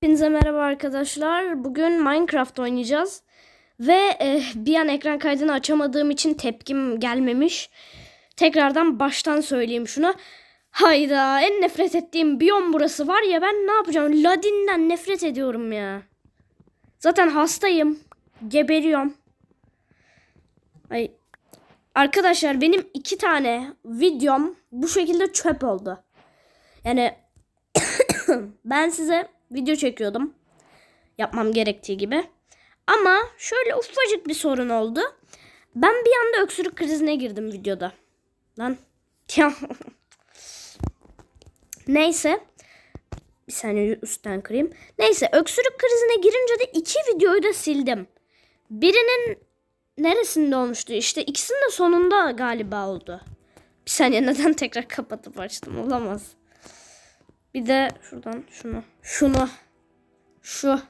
Hepinize merhaba arkadaşlar. Bugün Minecraft oynayacağız. Ve e, bir an ekran kaydını açamadığım için tepkim gelmemiş. Tekrardan baştan söyleyeyim şunu. Hayda en nefret ettiğim biyom burası var ya ben ne yapacağım? Ladin'den nefret ediyorum ya. Zaten hastayım. Geberiyorum. Ay. Arkadaşlar benim iki tane videom bu şekilde çöp oldu. Yani ben size video çekiyordum. Yapmam gerektiği gibi. Ama şöyle ufacık bir sorun oldu. Ben bir anda öksürük krizine girdim videoda. Lan. Ya. Neyse. Bir saniye üstten kırayım. Neyse öksürük krizine girince de iki videoyu da sildim. Birinin neresinde olmuştu? İşte ikisinin de sonunda galiba oldu. Bir saniye neden tekrar kapatıp açtım? Olamaz. Bir de şuradan şunu. Şunu. Şu.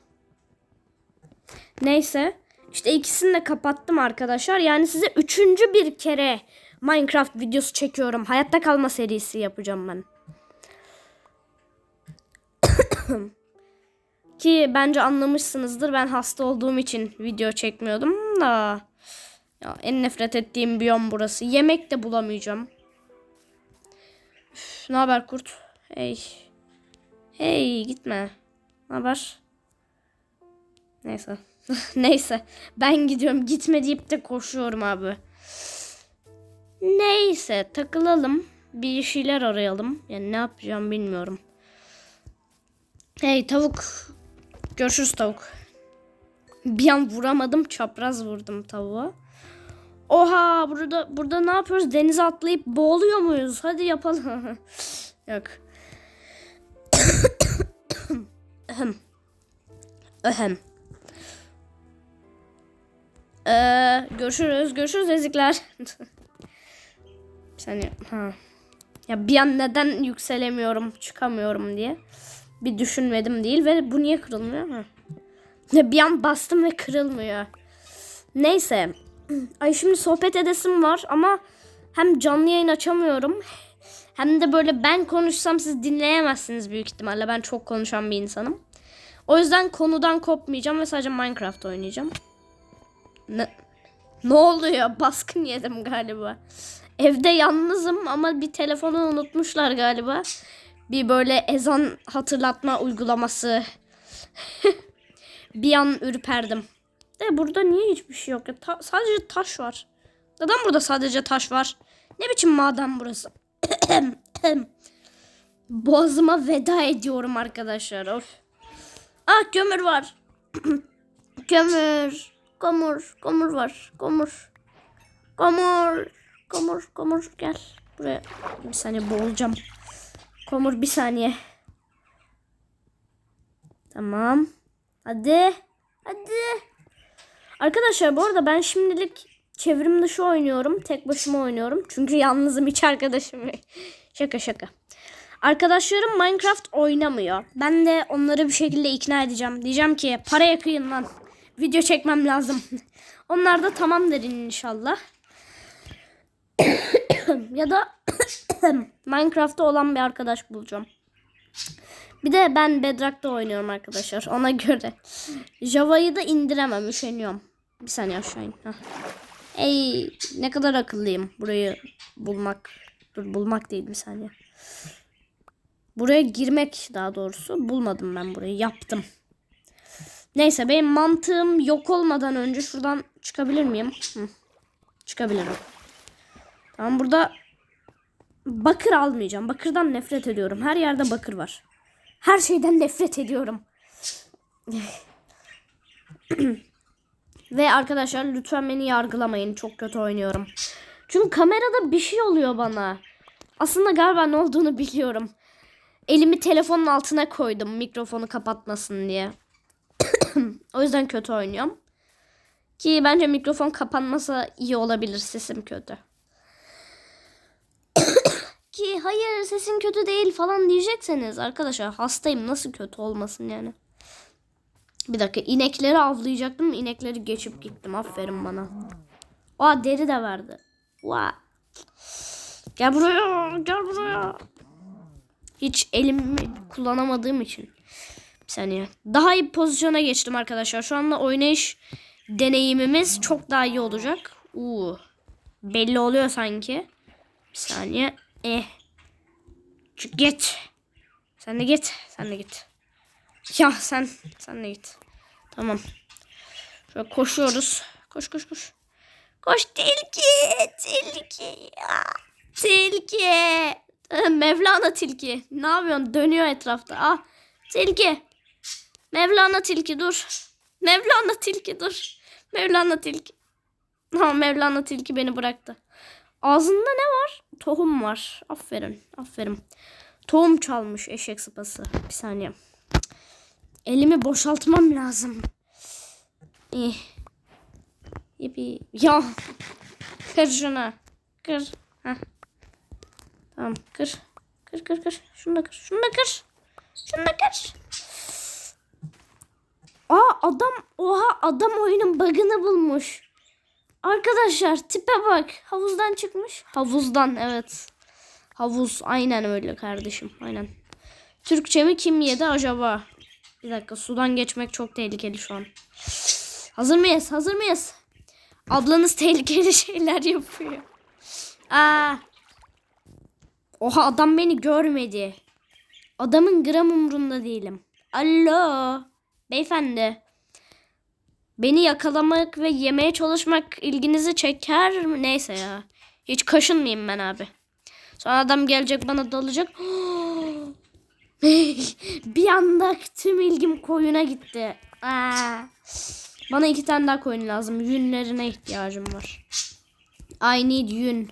Neyse. İşte ikisini de kapattım arkadaşlar. Yani size üçüncü bir kere Minecraft videosu çekiyorum. Hayatta kalma serisi yapacağım ben. Ki bence anlamışsınızdır. Ben hasta olduğum için video çekmiyordum da. Ya en nefret ettiğim biyom burası. Yemek de bulamayacağım. Ne haber kurt? Hey. Hey gitme. Ne haber? Neyse. Neyse. Ben gidiyorum. Gitme deyip de koşuyorum abi. Neyse takılalım. Bir şeyler arayalım. Yani ne yapacağım bilmiyorum. Hey tavuk. Görüşürüz tavuk. Bir an vuramadım. Çapraz vurdum tavuğa. Oha burada burada ne yapıyoruz? Denize atlayıp boğuluyor muyuz? Hadi yapalım. Yok. Ahem. Ahem. Ee, görüşürüz. Görüşürüz ezikler. bir. Ha. Ya bir an neden yükselemiyorum, çıkamıyorum diye. Bir düşünmedim değil ve bu niye kırılmıyor? Ha. Ya bir an bastım ve kırılmıyor. Neyse. Ay şimdi sohbet edesim var ama hem canlı yayın açamıyorum hem de böyle ben konuşsam siz dinleyemezsiniz büyük ihtimalle. Ben çok konuşan bir insanım. O yüzden konudan kopmayacağım ve sadece Minecraft oynayacağım. Ne, ne oluyor? Baskın yedim galiba. Evde yalnızım ama bir telefonu unutmuşlar galiba. Bir böyle ezan hatırlatma uygulaması. bir an ürperdim. De burada niye hiçbir şey yok? Ya, ta- sadece taş var. Neden burada sadece taş var? Ne biçim maden burası? Boğazıma veda ediyorum arkadaşlar. Of. Ah kömür var. kömür. Komur. Komur var. Komur. Komur. Komur. Komur. Gel. Buraya. Bir saniye boğulacağım. Komur bir saniye. Tamam. Hadi. Hadi. Arkadaşlar bu arada ben şimdilik çevrim dışı oynuyorum. Tek başıma oynuyorum. Çünkü yalnızım hiç arkadaşım. Şaka şaka. Arkadaşlarım Minecraft oynamıyor. Ben de onları bir şekilde ikna edeceğim. Diyeceğim ki para yakayım lan. Video çekmem lazım. Onlar da tamam derin inşallah. ya da Minecraft'ta olan bir arkadaş bulacağım. Bir de ben Bedrock'ta oynuyorum arkadaşlar. Ona göre. Java'yı da indiremem. Üşeniyorum. Bir saniye aşağı in. Ey ne kadar akıllıyım. Burayı bulmak. Dur bulmak değil bir saniye. Buraya girmek daha doğrusu. Bulmadım ben burayı. Yaptım. Neyse benim mantığım yok olmadan önce şuradan çıkabilir miyim? Hı. Çıkabilirim. Tamam burada bakır almayacağım. Bakırdan nefret ediyorum. Her yerde bakır var. Her şeyden nefret ediyorum. Ve arkadaşlar lütfen beni yargılamayın. Çok kötü oynuyorum. Çünkü kamerada bir şey oluyor bana. Aslında galiba ne olduğunu biliyorum. Elimi telefonun altına koydum mikrofonu kapatmasın diye. o yüzden kötü oynuyorum. Ki bence mikrofon kapanmasa iyi olabilir sesim kötü. Ki hayır sesin kötü değil falan diyecekseniz arkadaşlar hastayım nasıl kötü olmasın yani. Bir dakika inekleri avlayacaktım inekleri geçip gittim aferin bana. Aa deri de verdi. Vay. Gel buraya gel buraya. Hiç elimi kullanamadığım için. Bir saniye. Daha iyi pozisyona geçtim arkadaşlar. Şu anda oynayış deneyimimiz çok daha iyi olacak. Uuu. Belli oluyor sanki. Bir saniye. Eh. Çık git. Sen de git. Sen de git. Ya sen sen de git. Tamam. Şöyle koşuyoruz. Koş koş koş. Koş tilki. Tilki. Ah, Tilki. Eh, Mevlana tilki. Ne yapıyorsun? Dönüyor etrafta. Ah. Tilki. Mevlana tilki dur. Mevlana tilki dur. Mevlana tilki. Ha Mevlana tilki beni bıraktı. Ağzında ne var? Tohum var. Aferin. Aferin. Tohum çalmış eşek sıpası. Bir saniye. Elimi boşaltmam lazım. İyi. Yipi. Ya. Kır şunu. Kır. Heh. Tamam kır. Kır kır kır. Şunu da kır. Şunu da kır. Şunu da kır. Aa adam oha adam oyunun bug'ını bulmuş. Arkadaşlar tipe bak. Havuzdan çıkmış. Havuzdan evet. Havuz aynen öyle kardeşim. Aynen. Türkçemi kim yedi acaba? Bir dakika sudan geçmek çok tehlikeli şu an. Hazır mıyız? Hazır mıyız? Ablanız tehlikeli şeyler yapıyor. Aa. Oha adam beni görmedi. Adamın gram umrunda değilim. Alo. Beyefendi. Beni yakalamak ve yemeye çalışmak ilginizi çeker mi? Neyse ya. Hiç kaşınmayayım ben abi. Sonra adam gelecek bana dalacak. bir anda tüm ilgim koyuna gitti. Aa. Bana iki tane daha koyun lazım. Yünlerine ihtiyacım var. I need yün.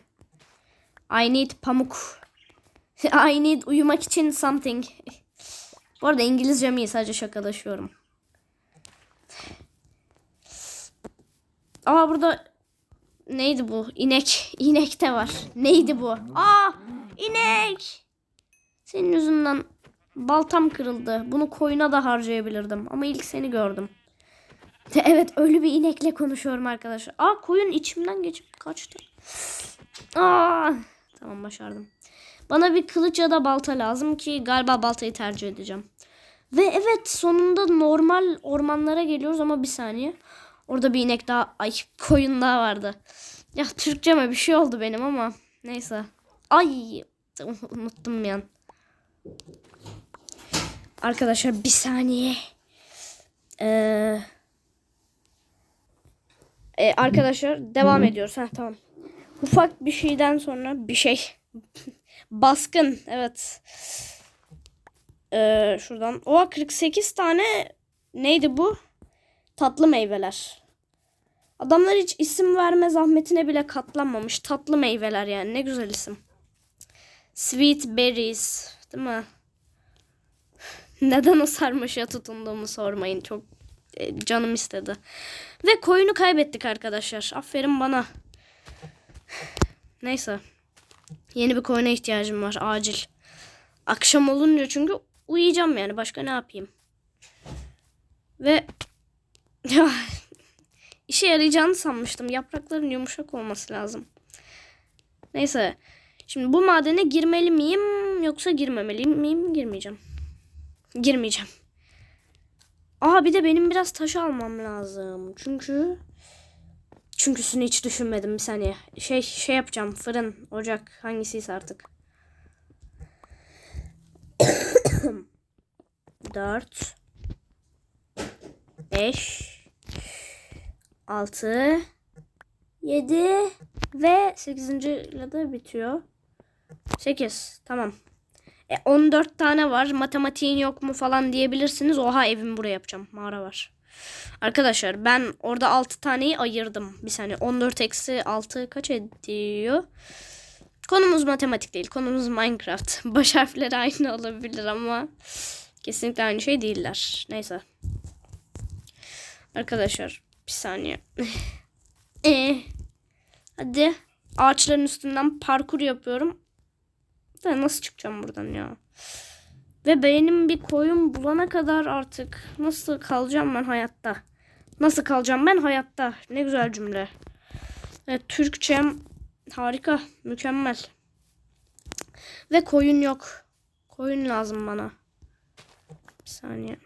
I need pamuk. I need uyumak için something. Bu arada İngilizcem iyi sadece şakalaşıyorum. Aa burada neydi bu? İnek. İnek de var. Neydi bu? Aa inek. Senin yüzünden baltam kırıldı. Bunu koyuna da harcayabilirdim. Ama ilk seni gördüm. De, evet ölü bir inekle konuşuyorum arkadaşlar. Aa koyun içimden geçip kaçtı. Aa tamam başardım. Bana bir kılıç ya da balta lazım ki galiba baltayı tercih edeceğim. Ve evet sonunda normal ormanlara geliyoruz ama bir saniye. Orada bir inek daha, ay koyun daha vardı. Ya Türkçeme bir şey oldu benim ama neyse. Ay unuttum bir an. Arkadaşlar bir saniye. Ee, e, arkadaşlar devam ediyoruz. Heh, tamam. Ufak bir şeyden sonra bir şey. Baskın evet. Ee, şuradan. Oha 48 tane neydi bu? Tatlı meyveler. Adamlar hiç isim verme zahmetine bile katlanmamış. Tatlı meyveler yani. Ne güzel isim. Sweet berries. Değil mi? Neden o sarmaşa tutunduğumu sormayın. Çok e, canım istedi. Ve koyunu kaybettik arkadaşlar. Aferin bana. Neyse. Yeni bir koyuna ihtiyacım var. Acil. Akşam olunca çünkü uyuyacağım yani. Başka ne yapayım? Ve işe yarayacağını sanmıştım. Yaprakların yumuşak olması lazım. Neyse. Şimdi bu madene girmeli miyim yoksa girmemeli miyim? Girmeyeceğim. Girmeyeceğim. Aa bir de benim biraz taş almam lazım. Çünkü çünküsünü hiç düşünmedim bir saniye. Şey şey yapacağım. Fırın, ocak hangisiyse artık. 4 5 6 7 ve 8. ile de bitiyor. 8 tamam. E, 14 tane var. Matematiğin yok mu falan diyebilirsiniz. Oha evimi buraya yapacağım. Mağara var. Arkadaşlar ben orada 6 taneyi ayırdım. Bir saniye 14 eksi 6 kaç ediyor? Konumuz matematik değil. Konumuz Minecraft. Baş harfleri aynı olabilir ama kesinlikle aynı şey değiller. Neyse. Arkadaşlar bir saniye. ee, hadi ağaçların üstünden parkur yapıyorum. Da nasıl çıkacağım buradan ya? Ve benim bir koyun bulana kadar artık nasıl kalacağım ben hayatta? Nasıl kalacağım ben hayatta? Ne güzel cümle. Evet, Türkçem harika, mükemmel. Ve koyun yok. Koyun lazım bana. Bir saniye.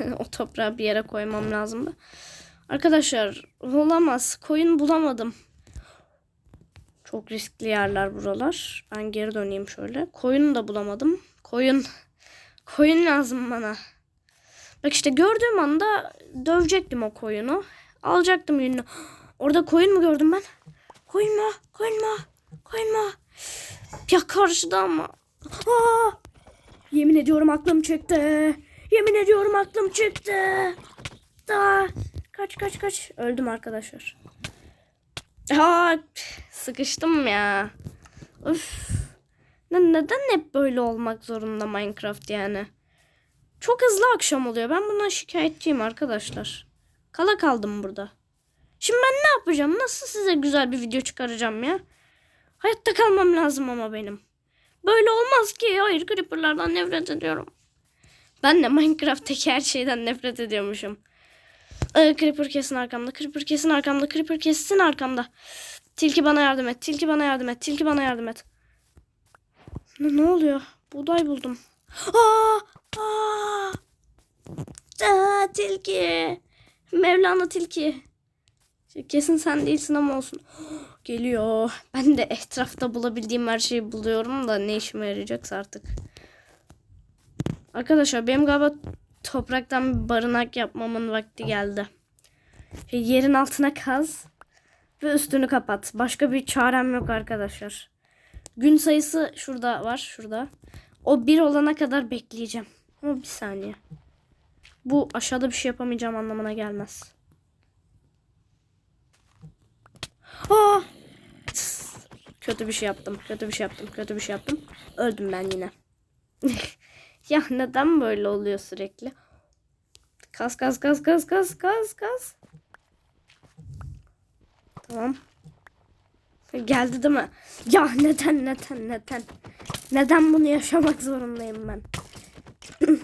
o toprağı bir yere koymam lazım da. Arkadaşlar olamaz. Koyun bulamadım. Çok riskli yerler buralar. Ben geri döneyim şöyle. Koyunu da bulamadım. Koyun. Koyun lazım bana. Bak işte gördüğüm anda dövecektim o koyunu. Alacaktım yününü. Orada koyun mu gördüm ben? Koyun mu? Koyun mu? Koyun mu? Ya karşıda ama. Aa! Yemin ediyorum aklım çıktı. Yemin ediyorum aklım çıktı. Da. Kaç kaç kaç. Öldüm arkadaşlar. Aa, sıkıştım ya. Üf. Ne- Neden hep böyle olmak zorunda Minecraft yani? Çok hızlı akşam oluyor. Ben bundan şikayetçiyim arkadaşlar. Kala kaldım burada. Şimdi ben ne yapacağım? Nasıl size güzel bir video çıkaracağım ya? Hayatta kalmam lazım ama benim. Böyle olmaz ki. Hayır creeperlardan nefret ediyorum. Ben de Minecraft'taki her şeyden nefret ediyormuşum. Ee, creeper kesin arkamda. Creeper kesin arkamda. Creeper kesin arkamda. Tilki bana yardım et. Tilki bana yardım et. Tilki bana yardım et. Ne, ne oluyor? Buğday buldum. Aa! Aa! Aa, tilki. Mevlana tilki. Kesin sen değilsin ama olsun. Geliyor. Ben de etrafta bulabildiğim her şeyi buluyorum da ne işime yarayacaksa artık. Arkadaşlar benim galiba topraktan bir barınak yapmamın vakti geldi. Yerin altına kaz ve üstünü kapat. Başka bir çarem yok arkadaşlar. Gün sayısı şurada var. Şurada. O bir olana kadar bekleyeceğim. Ama bir saniye. Bu aşağıda bir şey yapamayacağım anlamına gelmez. Aa! Tıs. Kötü bir şey yaptım. Kötü bir şey yaptım. Kötü bir şey yaptım. Öldüm ben yine. ya neden böyle oluyor sürekli? Kas kas kas kas kas kas kas. Tamam. Geldi değil mi? Ya neden neden neden? Neden bunu yaşamak zorundayım ben?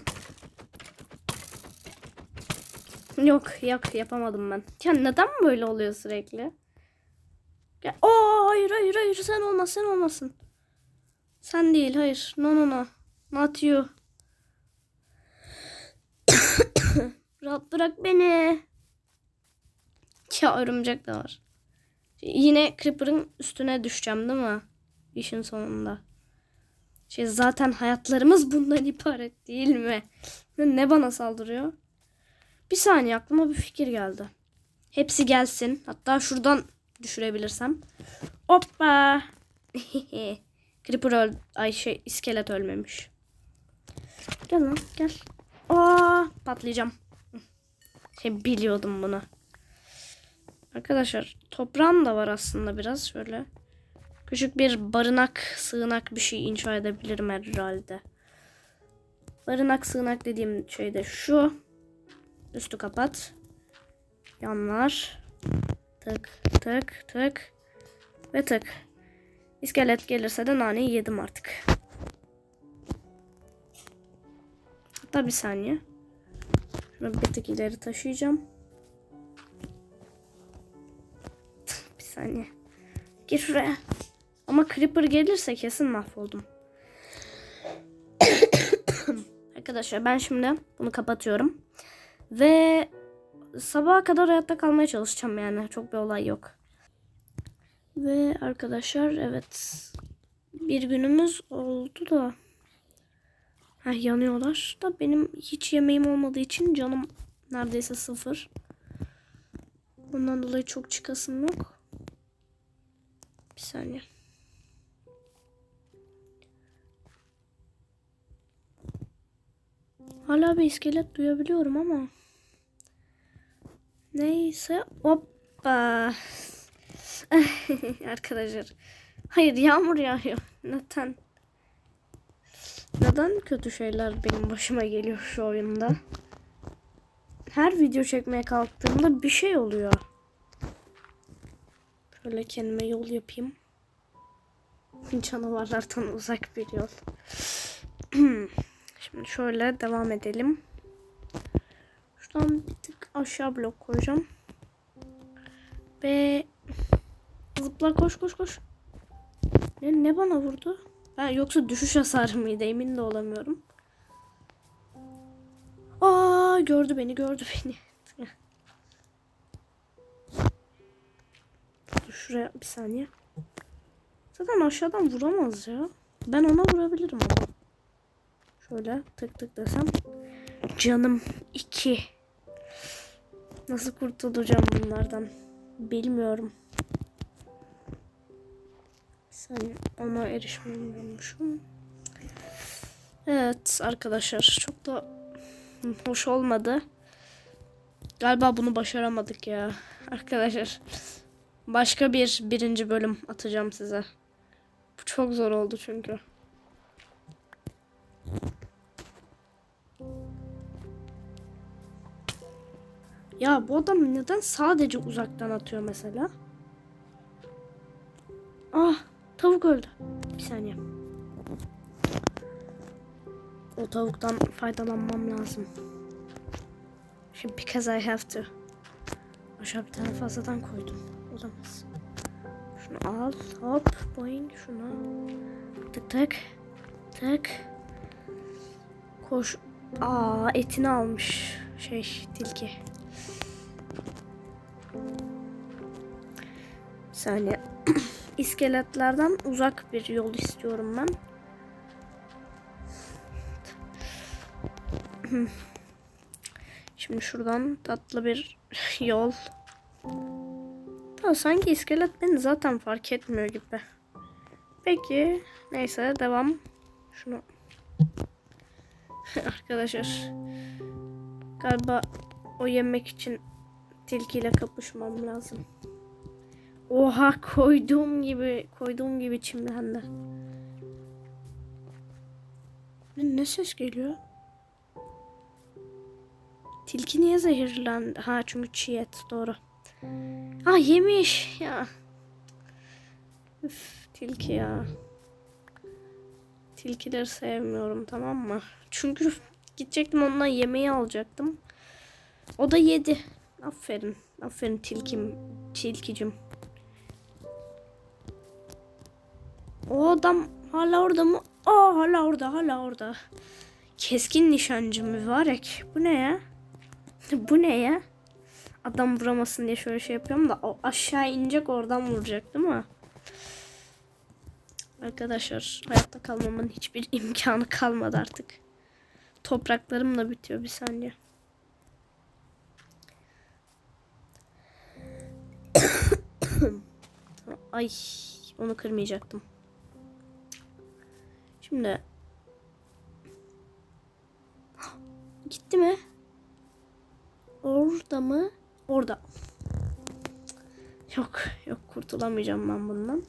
yok yok yapamadım ben. Ya neden böyle oluyor sürekli? Ya, Oo, hayır hayır hayır sen olma sen olmasın. Sen değil hayır. No no no. Not you. Rahat bırak beni. Ya örümcek de var. Yine Creeper'ın üstüne düşeceğim değil mi? İşin sonunda. Şey zaten hayatlarımız bundan ibaret değil mi? Ne bana saldırıyor? Bir saniye aklıma bir fikir geldi. Hepsi gelsin. Hatta şuradan düşürebilirsem. Hoppa. Creeper öl Ay şey iskelet ölmemiş. Gel lan gel. Aa patlayacağım. Şey biliyordum bunu. Arkadaşlar toprağım da var aslında biraz şöyle. Küçük bir barınak, sığınak bir şey inşa edebilirim herhalde. Barınak, sığınak dediğim şey de şu. Üstü kapat. Yanlar. Tık tık tık. Ve tık. İskelet gelirse de naneyi yedim artık. Hatta bir saniye. Şunu bir tık ileri taşıyacağım. bir saniye. Gir şuraya. Ama Creeper gelirse kesin mahvoldum. Arkadaşlar ben şimdi bunu kapatıyorum. Ve sabaha kadar hayatta kalmaya çalışacağım yani. Çok bir olay yok. Ve arkadaşlar evet bir günümüz oldu da Heh, yanıyorlar da benim hiç yemeğim olmadığı için canım neredeyse sıfır. Bundan dolayı çok çıkasım yok. Bir saniye. Hala bir iskelet duyabiliyorum ama. Neyse. Hoppa. Arkadaşlar. Hayır yağmur yağıyor. Neden? Neden kötü şeyler benim başıma geliyor şu oyunda? Her video çekmeye kalktığımda bir şey oluyor. Şöyle kendime yol yapayım. Canavarlardan uzak bir yol. Şimdi şöyle devam edelim. Şuradan bir tık aşağı blok koyacağım. Ve zıpla koş koş koş. Ne, ne bana vurdu? Ben yoksa düşüş hasarı mıydı emin de olamıyorum. Aa gördü beni gördü beni. Dur şuraya bir saniye. Zaten aşağıdan vuramaz ya. Ben ona vurabilirim ama. Şöyle tık tık desem. Canım iki. Nasıl kurtulacağım bunlardan? Bilmiyorum. Sen ona erişmemişim. Evet arkadaşlar çok da hoş olmadı. Galiba bunu başaramadık ya. Arkadaşlar başka bir birinci bölüm atacağım size. Bu çok zor oldu çünkü. Ya bu adam neden sadece uzaktan atıyor mesela? Ah tavuk öldü. Bir saniye. O tavuktan faydalanmam lazım. Şimdi because I have to. Aşağı bir tane fazladan koydum. Olamaz. Şunu al. Hop. Boing. Şunu. Tık tık. Tık. Koş. Aa etini almış. Şey tilki. Bir saniye. İskeletlerden uzak bir yol istiyorum ben. Şimdi şuradan tatlı bir yol. Ya sanki iskelet beni zaten fark etmiyor gibi. Peki. Neyse devam. Şunu. Arkadaşlar. Galiba o yemek için tilkiyle kapışmam lazım. Oha koyduğum gibi koyduğum gibi çimlendi. Ne, ne ses geliyor? Tilki niye zehirlendi? Ha çünkü çiğ et doğru. Ha yemiş ya. Üf, tilki ya. Tilkileri sevmiyorum tamam mı? Çünkü gidecektim ondan yemeği alacaktım. O da yedi. Aferin. Aferin tilkim. Tilkicim. O adam hala orada mı? Aa hala orada hala orada. Keskin nişancı mübarek. Bu ne ya? Bu ne ya? Adam vuramasın diye şöyle şey yapıyorum da o aşağı inecek oradan vuracak değil mi? Arkadaşlar hayatta kalmamın hiçbir imkanı kalmadı artık. Topraklarım da bitiyor bir saniye. Ay onu kırmayacaktım. Şimdi gitti mi? Orada mı? Orada. Yok, yok kurtulamayacağım ben bundan.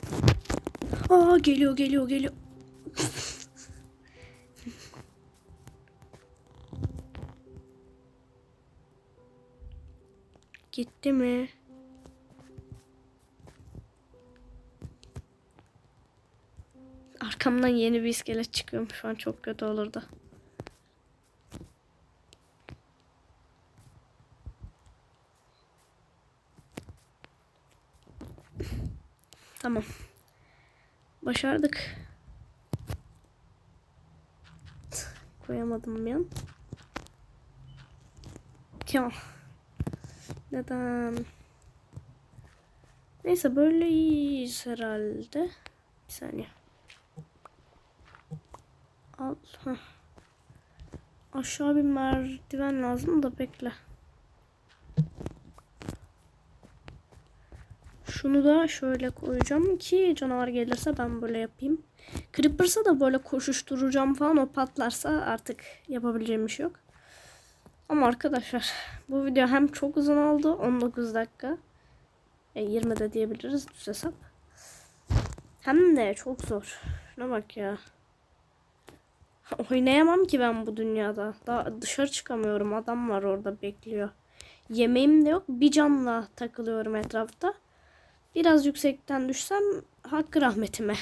Aa geliyor, geliyor, geliyor. Gitti mi? Arkamdan yeni bir iskelet çıkıyormuş şu an çok kötü olurdu. Tamam. Başardık. Koyamadım bir an. Ya. Neden? Neyse böyle iyiyiz herhalde. Bir saniye. Al. Heh. Aşağı bir merdiven lazım da bekle. Şunu da şöyle koyacağım ki canavar gelirse ben böyle yapayım. Creeper'sa da böyle koşuşturacağım falan o patlarsa artık yapabileceğim bir şey yok. Ama arkadaşlar bu video hem çok uzun oldu 19 dakika. E, 20 de diyebiliriz düz hesap. Hem de çok zor. Şuna bak ya. Oynayamam ki ben bu dünyada. Daha dışarı çıkamıyorum. Adam var orada bekliyor. Yemeğim de yok. Bir canla takılıyorum etrafta. Biraz yüksekten düşsem hakkı rahmetime.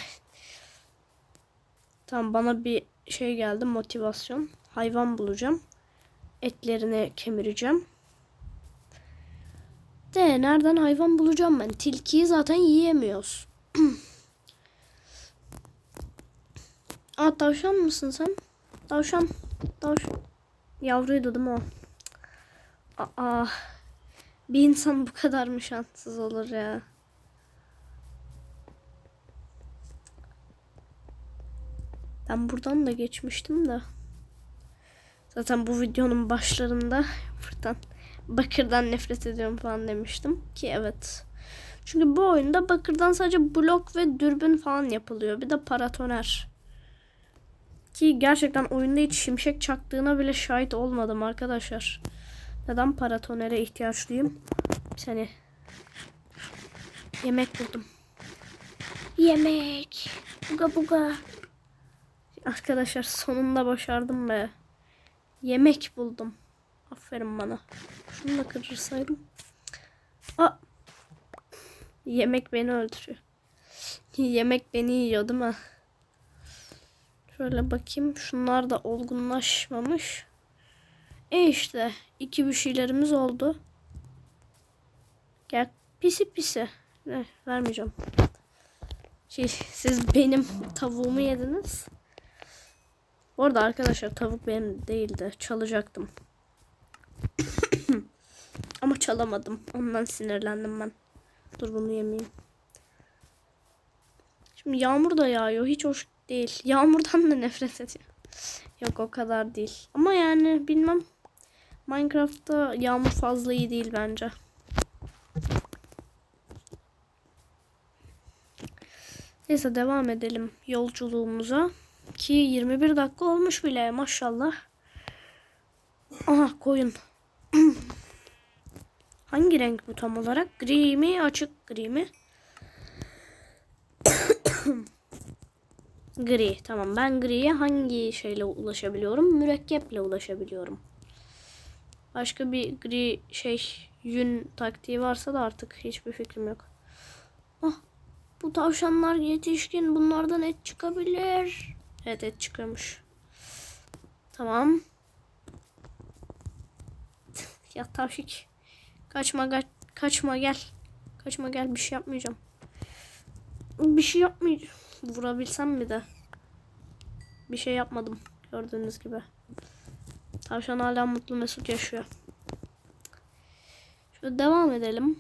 Tamam bana bir şey geldi motivasyon. Hayvan bulacağım. Etlerini kemireceğim. De nereden hayvan bulacağım ben? Tilkiyi zaten yiyemiyoruz. Aa tavşan mısın sen? Tavşan. Tavşan. Yavruydu değil mi o? Aa. Bir insan bu kadar mı şanssız olur ya? Ben buradan da geçmiştim de. Zaten bu videonun başlarında buradan bakırdan nefret ediyorum falan demiştim ki evet. Çünkü bu oyunda bakırdan sadece blok ve dürbün falan yapılıyor. Bir de paratoner. Ki gerçekten oyunda hiç şimşek çaktığına bile şahit olmadım arkadaşlar. Neden paratonere ihtiyaç duyayım? Bir saniye. Yemek buldum. Yemek. Buga buga. Arkadaşlar sonunda başardım be. Yemek buldum. Aferin bana. Şunu da kırırsaydım. Aa. Yemek beni öldürüyor. Yemek beni yiyor değil mi? Şöyle bakayım. Şunlar da olgunlaşmamış. E işte iki bir şeylerimiz oldu. Gel pisi pisi. Ne, vermeyeceğim. Şey, siz benim tavuğumu yediniz. Bu arada arkadaşlar tavuk benim değildi. Çalacaktım. Ama çalamadım. Ondan sinirlendim ben. Dur bunu yemeyeyim. Şimdi yağmur da yağıyor. Hiç hoş değil. Yağmurdan da nefret ediyorum. Yok o kadar değil. Ama yani bilmem. Minecraft'ta yağmur fazla iyi değil bence. Neyse devam edelim yolculuğumuza. Ki 21 dakika olmuş bile maşallah. Aha koyun. Hangi renk bu tam olarak? Gri mi? Açık gri mi? Gri. Tamam ben griye hangi şeyle ulaşabiliyorum? Mürekkeple ulaşabiliyorum. Başka bir gri şey yün taktiği varsa da artık hiçbir fikrim yok. Ah bu tavşanlar yetişkin. Bunlardan et çıkabilir. Evet et çıkıyormuş. Tamam. ya tavşik. Kaçma kaç, kaçma gel. Kaçma gel bir şey yapmayacağım. Bir şey yapmayacağım. Vurabilsem mi de. Bir şey yapmadım. Gördüğünüz gibi. Tavşan hala mutlu mesut yaşıyor. Şöyle devam edelim.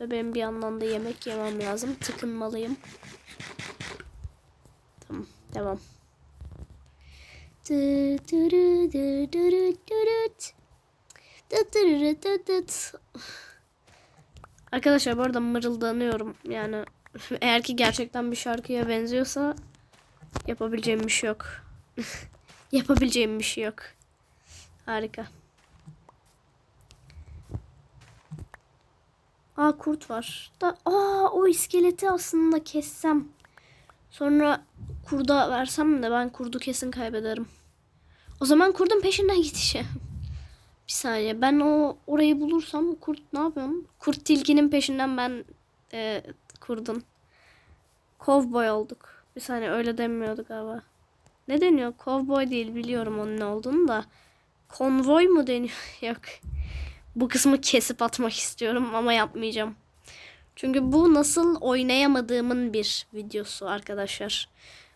Ve benim bir yandan da yemek yemem lazım. Tıkınmalıyım. Tamam. Devam. Arkadaşlar bu arada mırıldanıyorum. Yani eğer ki gerçekten bir şarkıya benziyorsa yapabileceğim bir şey yok. yapabileceğim bir şey yok. Harika. Aa kurt var. Da aa o iskeleti aslında kessem. Sonra kurda versem de ben kurdu kesin kaybederim. O zaman kurdun peşinden gideceğim. Bir saniye ben o orayı bulursam kurt ne yapıyorum? Kurt tilkinin peşinden ben e, kurdun. Kovboy olduk. Bir saniye öyle denmiyordu galiba. Ne deniyor? Kovboy değil biliyorum onun ne olduğunu da. Konvoy mu deniyor? Yok. Bu kısmı kesip atmak istiyorum ama yapmayacağım. Çünkü bu nasıl oynayamadığımın bir videosu arkadaşlar.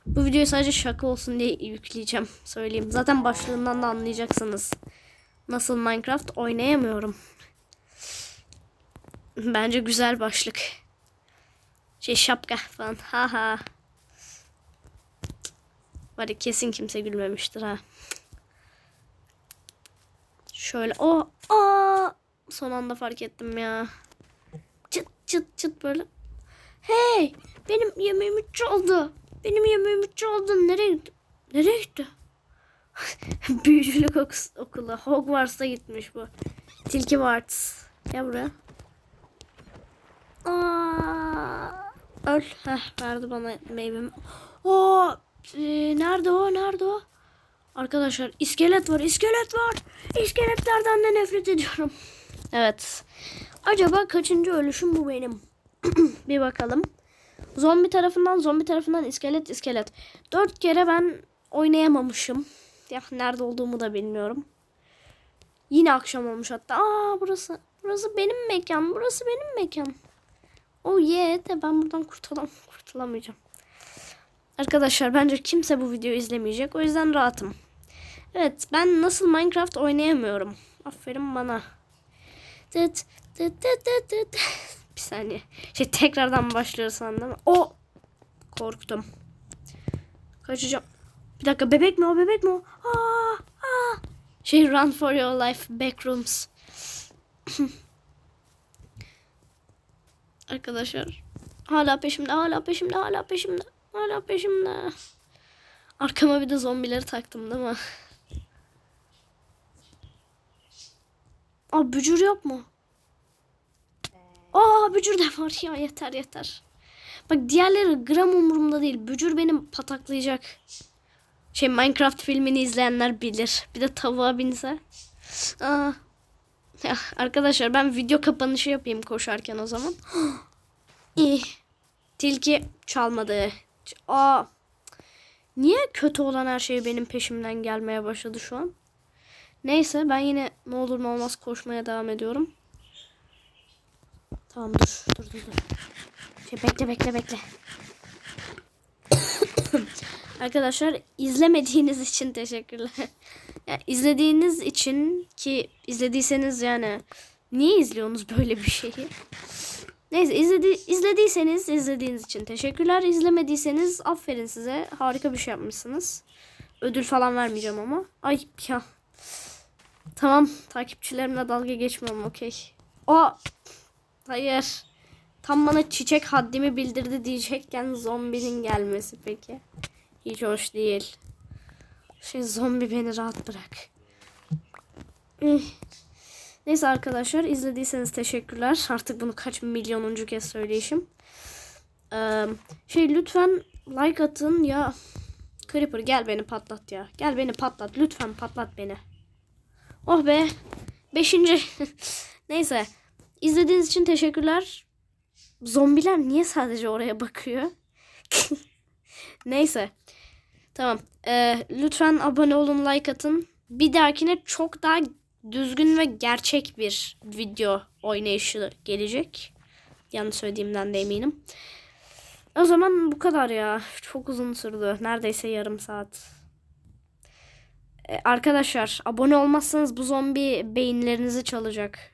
Bu videoyu sadece şaka olsun diye yükleyeceğim. Söyleyeyim. Zaten başlığından da anlayacaksınız. Nasıl Minecraft oynayamıyorum. Bence güzel başlık. Şey şapka falan. Ha ha. Var ya kesin kimse gülmemiştir ha. Şöyle o aa son anda fark ettim ya. Çıt çıt çıt böyle. Hey benim yemeğimi çaldı. Benim yemeğimi çaldı. Nereye gitti? Nereye gitti? Büyücülük ok- okulu. Hogwarts'a gitmiş bu. Tilki Warts. Gel buraya. Aa, öl. Heh, verdi bana meyvemi. Oo, e, nerede o? Nerede o? Arkadaşlar iskelet var. iskelet var. İskeletlerden de nefret ediyorum. Evet. Acaba kaçıncı ölüşüm bu benim? bir bakalım. Zombi tarafından zombi tarafından iskelet iskelet. Dört kere ben oynayamamışım. Ya nerede olduğumu da bilmiyorum. Yine akşam olmuş hatta. Aa burası. Burası benim mekan. Burası benim mekan. Oh yeah de ben buradan kurtulam kurtulamayacağım. Arkadaşlar bence kimse bu videoyu izlemeyecek. O yüzden rahatım. Evet ben nasıl Minecraft oynayamıyorum. Aferin bana. tıt tıt tıt tıt tıt. Bir saniye. Şey tekrardan başlıyor sandım. O korktum. Kaçacağım. Bir dakika bebek mi o bebek mi o? Aa, aa. Şey run for your life backrooms. Arkadaşlar hala peşimde hala peşimde hala peşimde hala peşimde. Arkama bir de zombileri taktım değil mi? Aa bücür yok mu? Aa bücür de var ya yeter yeter. Bak diğerleri gram umurumda değil. Bücür benim pataklayacak. Şey Minecraft filmini izleyenler bilir. Bir de tavuğa binse. Aa. Ya, arkadaşlar ben video kapanışı yapayım koşarken o zaman. İyi. Tilki çalmadı. Aa. Niye kötü olan her şey benim peşimden gelmeye başladı şu an? Neyse ben yine ne olur ne olmaz koşmaya devam ediyorum. Tamam dur dur dur dur. Şey, bekle bekle bekle. Arkadaşlar izlemediğiniz için teşekkürler. ya, izlediğiniz için ki izlediyseniz yani niye izliyorsunuz böyle bir şeyi? Neyse izledi, izlediyseniz izlediğiniz için teşekkürler. İzlemediyseniz aferin size. Harika bir şey yapmışsınız. Ödül falan vermeyeceğim ama. Ay ya. Tamam takipçilerimle dalga geçmiyorum okey. O hayır. Tam bana çiçek haddimi bildirdi diyecekken zombinin gelmesi peki. Hiç hoş değil. Şey zombi beni rahat bırak. Neyse arkadaşlar izlediyseniz teşekkürler. Artık bunu kaç milyonuncu kez söyleyişim. Ee, şey lütfen like atın ya. Creeper gel beni patlat ya. Gel beni patlat. Lütfen patlat beni. Oh be. Beşinci. Neyse. İzlediğiniz için teşekkürler. Zombiler niye sadece oraya bakıyor? Neyse. Tamam. Ee, lütfen abone olun, like atın. Bir dahakine çok daha düzgün ve gerçek bir video oynayışı gelecek. Yanlış söylediğimden de eminim. O zaman bu kadar ya. Çok uzun sürdü. Neredeyse yarım saat. Ee, arkadaşlar abone olmazsanız bu zombi beyinlerinizi çalacak.